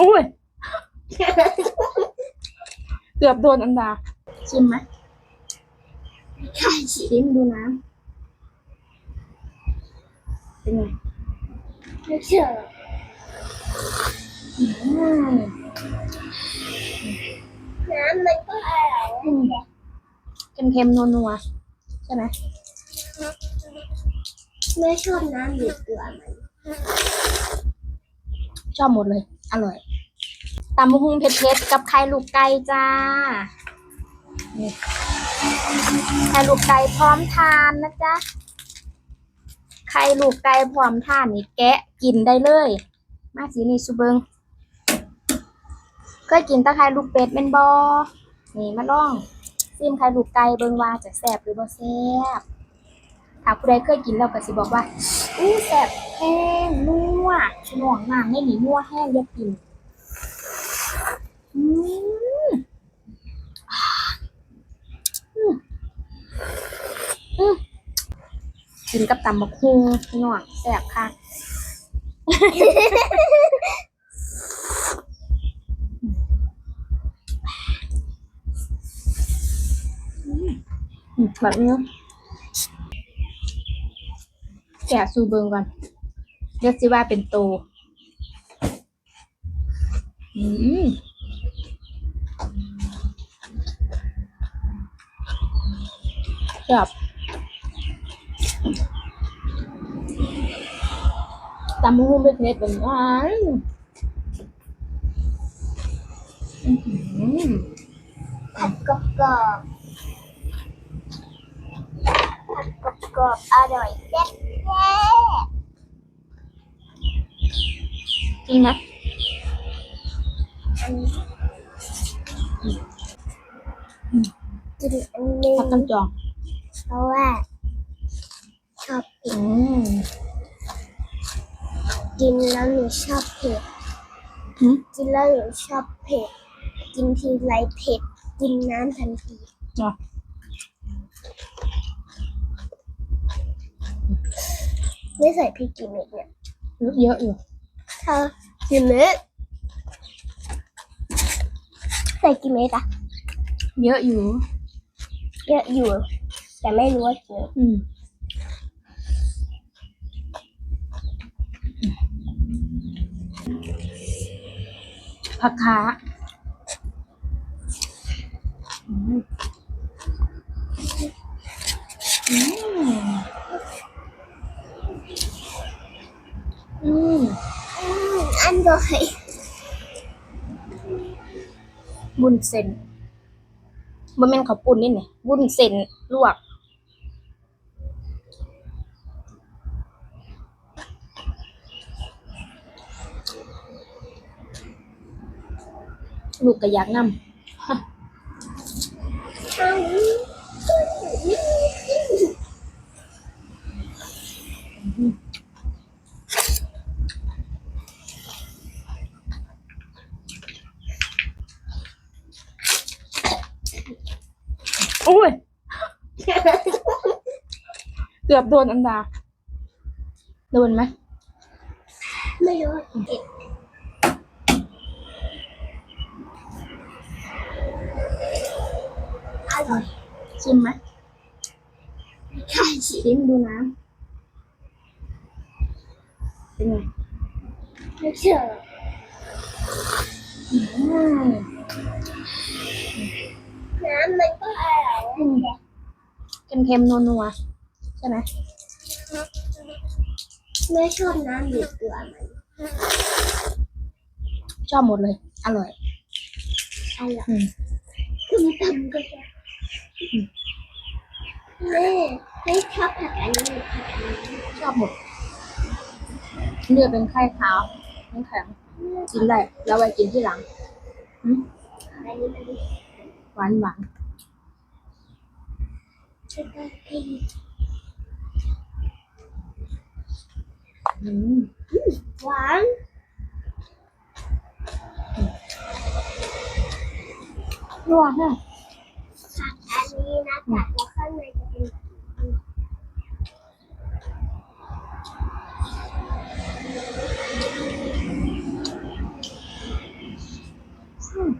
อุ้ย เกือบโดนอันดา ชิมไหมใช่สิชิมดูนะเป็นไงไม่เชื่ออืมน้ำมันก็อร่อยอืมเค็มๆนัวๆใช่ไหมไม่ชอบน้ำหรือเกลือมันชอบหมดเลย อร่อยตำมะฮุงเผ็ดๆกับไข่ลูกไก่จ้าไข่ลูกไก่พร้อมทานนะจ๊ะไข่ลูกไก่พร้อมทานนี่แกะกินได้เลย มาสีนี่สุเบิงเคยกินตะไคร่ลูกเป็ดเป็นบอนี่มาลองซิมไข่ลูกไก่เบิงว่าจะแซ่บหรือบ่แซ่บถ้าผู้ใดเคยกินแล้วก็สิบอกว่า อู้แซ่บแห้งนัวหน่วงน้ำในนี่นัวแห้งอย่ากินอืมอืมอืมกินกับตำบักฮุงพี่น้องแซ่บค่ะอืมแบบนี้ แกะซูเบิงก่อนเรียกสิว่าเป็นโตอืมแบบตำมะฮุ่งเป็นเพชรเป็นหวานผัดกรอบกรอบผัดกรอบกรอบอร่อยแซ่บแซ่บ จริงไหมอันนี้กินอันนี้ผักกันจองเพราะว่า ชอบเผ็อืดมกินแล้วหนูชอบเผ็ดหืมกินแล้วหนูชอบเผ็ดกินทีไรเผ็ดกินน้ำทันทีอะ ไม่ใส่พริกกี่เม็ดเนี่ยเยอะอยู่เธอกี่เม็ดใส่กี่เม็ดอะเยอะอยู่ เยอะอยู่ แต่ไม่รู้ว่ากี่เม็ดอืมผักขาอืมอืม อืมอืมอันร่อยบุญเส้นมันเป็นข้าวปุ้นนี่เนี่ยบุญเส้นลวก ลูกก็อยากนำ อุ้ย เกือบโดนอันดา โดนไหม ไม่รู้อร่อยชิมไหมใช่สิชิมดูน้ำเป็นไงไม่เชื่อน้ำมัน ก็อร่อยอืมเค็มๆนัวๆใช่ไหมไม่ชอบน้ำหรือเกลือมันชอบหมดเลย อร่อยอร่อยอืมคือมันทำก็ได้แม่ไม่ชอบผัดอันนี้ผัดอันนี้ชอบหมดเลือดเป็นไข้ขาวน้ำแข็งกินได้ แล้วไว้กินที่หลังอืมอันนี้มันหวาน หวานหวานอะผักอันนี้นะผักแล้วข้างในจะเป็นอืม